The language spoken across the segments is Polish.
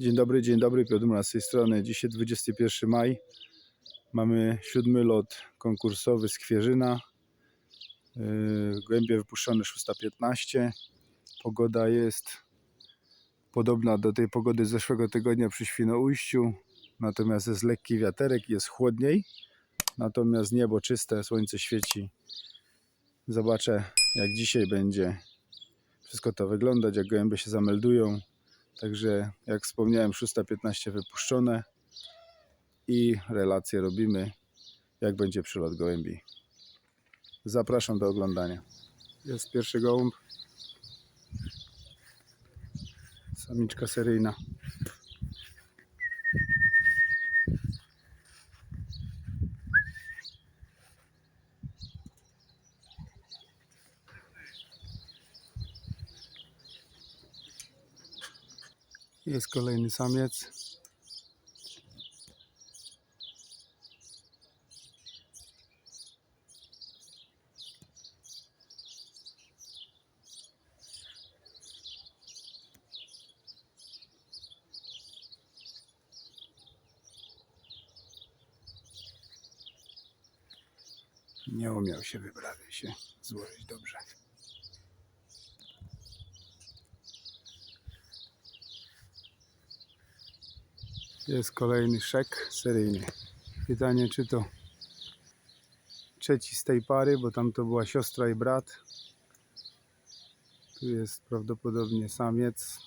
Dzień dobry, dzień dobry, Piotr Mura z tej strony. Dzisiaj 21 maj. Mamy siódmy lot konkursowy z Kwierzyna. Yy, Głębie wypuszczone 6.15. Pogoda jest podobna do tej pogody z zeszłego tygodnia przy Świnoujściu. Natomiast jest lekki wiaterek, jest chłodniej. Natomiast niebo czyste, słońce świeci. Zobaczę jak dzisiaj będzie wszystko to wyglądać, jak gołębie się zameldują. Także jak wspomniałem 6.15 wypuszczone i relacje robimy jak będzie przylot gołębi. Zapraszam do oglądania. Jest pierwszy gołąb. Samiczka seryjna. Jest kolejny samiec. Nie umiał się wyprawie się złożyć dobrze. Jest kolejny szek seryjny. Pytanie, czy to trzeci z tej pary, bo tam to była siostra i brat. Tu jest prawdopodobnie samiec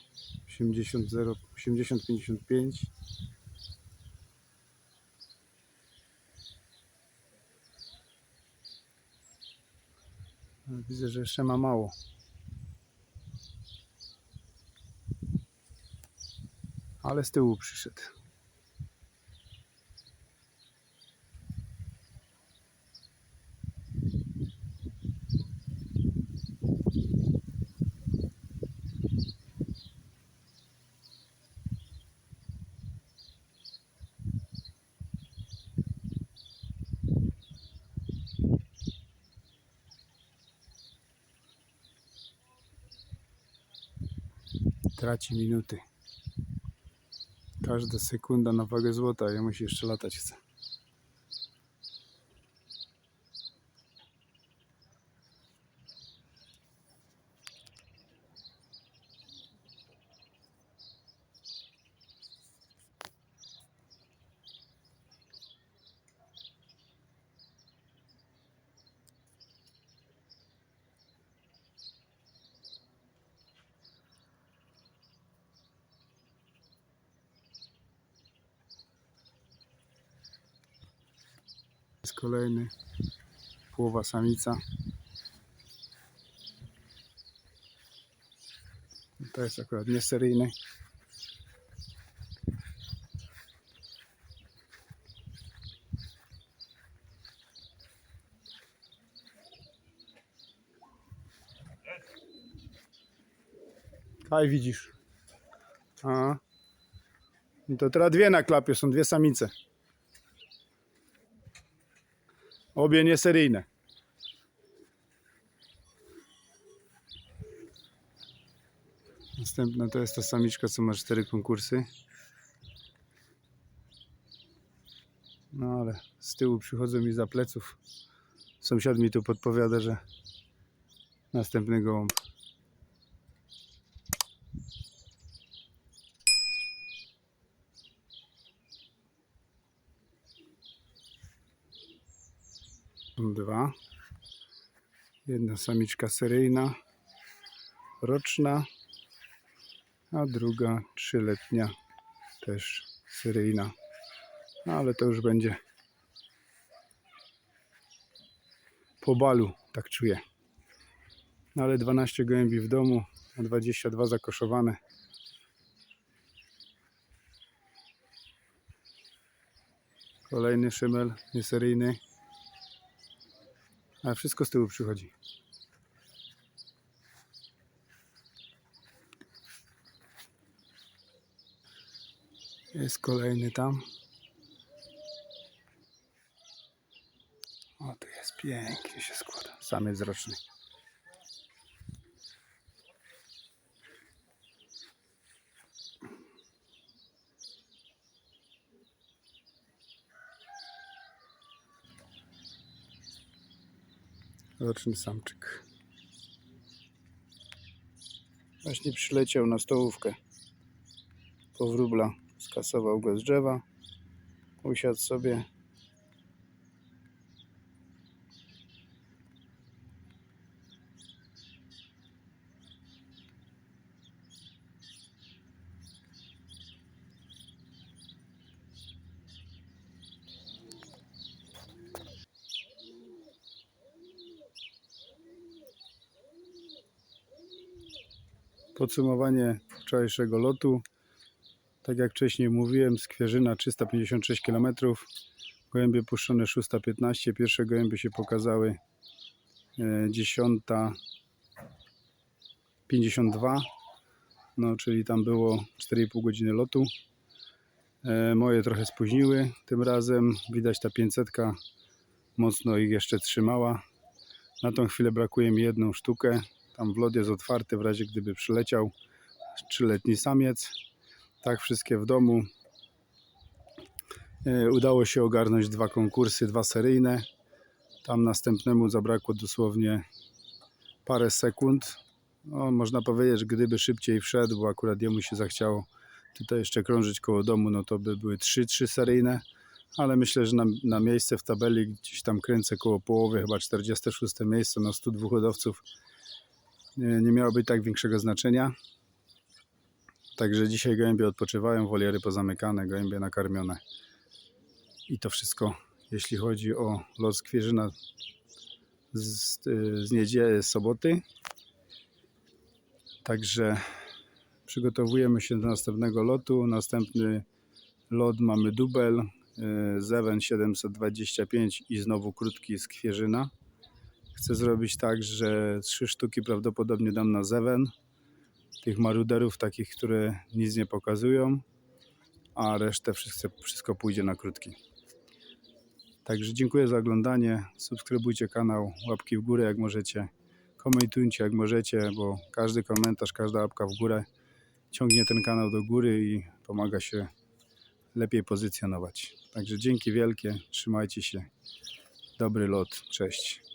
80 0 80 55. Ale Widzę, że jeszcze ma mało. Ale z tyłu przyszedł. Traci minuty. Każda sekunda na wagę złota, ja mu się jeszcze latać chce. Jest kolejny połowa samica. To jest akurat nieseryjny. Kaj widzisz. A. I to teraz dwie na klapie, są dwie samice. Obie nieseryjne. Następna to jest ta samiczka, co ma cztery konkursy. No ale z tyłu przychodzą mi za pleców. Sąsiad mi tu podpowiada, że następny gołąb. Dwa. Jedna samiczka seryjna, roczna, a druga trzyletnia, też seryjna. No, ale to już będzie po balu, tak czuję. No, ale 12 gołębi w domu, a 22 zakoszowane. Kolejny szymel nieseryjny. A wszystko z tyłu przychodzi. Jest kolejny tam. O, tu jest pięknie się składa. Samiec roczny. Roczny samczyk. Właśnie przyleciał na stołówkę. Po wróbla skasował go z drzewa. Usiadł sobie. Podsumowanie wczorajszego lotu. Tak jak wcześniej mówiłem, Skwierzyna 356 km. Gołębie puszczone 615. Pierwsze gołębie się pokazały e, 10.52. No, czyli tam było 4,5 godziny lotu. E, Moje trochę spóźniły tym razem. Widać ta 500 mocno ich jeszcze trzymała. Na tą chwilę brakuje mi jedną sztukę. Tam wlot jest otwarty w razie gdyby przyleciał trzyletni samiec. Tak, wszystkie w domu. E, Udało się ogarnąć dwa konkursy, dwa seryjne. Tam następnemu zabrakło dosłownie parę sekund. No, można powiedzieć, że gdyby szybciej wszedł, bo akurat jemu się zachciało tutaj jeszcze krążyć koło domu, no to by były trzy, trzy seryjne. Ale myślę, że na, na miejsce w tabeli gdzieś tam kręcę koło połowy, chyba 46 miejsce na 102 hodowców nie, nie miało być tak większego znaczenia. Także dzisiaj gołębie odpoczywają, woliery pozamykane, gołębie nakarmione. I to wszystko, jeśli chodzi o los Kwierzyna z, z niedzieli, z soboty. Także przygotowujemy się do następnego lotu. Następny lot mamy dubel, y, Zewen 725 i znowu krótki z Kwierzyna. Chcę zrobić tak, że trzy sztuki prawdopodobnie dam na zewen. Tych maruderów takich, które nic nie pokazują, a resztę wszystko, wszystko pójdzie na krótki. Także dziękuję za oglądanie. Subskrybujcie kanał, łapki w górę jak możecie. Komentujcie jak możecie, bo każdy komentarz, każda łapka w górę ciągnie ten kanał do góry i pomaga się lepiej pozycjonować. Także dzięki wielkie, trzymajcie się. Dobry lot, cześć.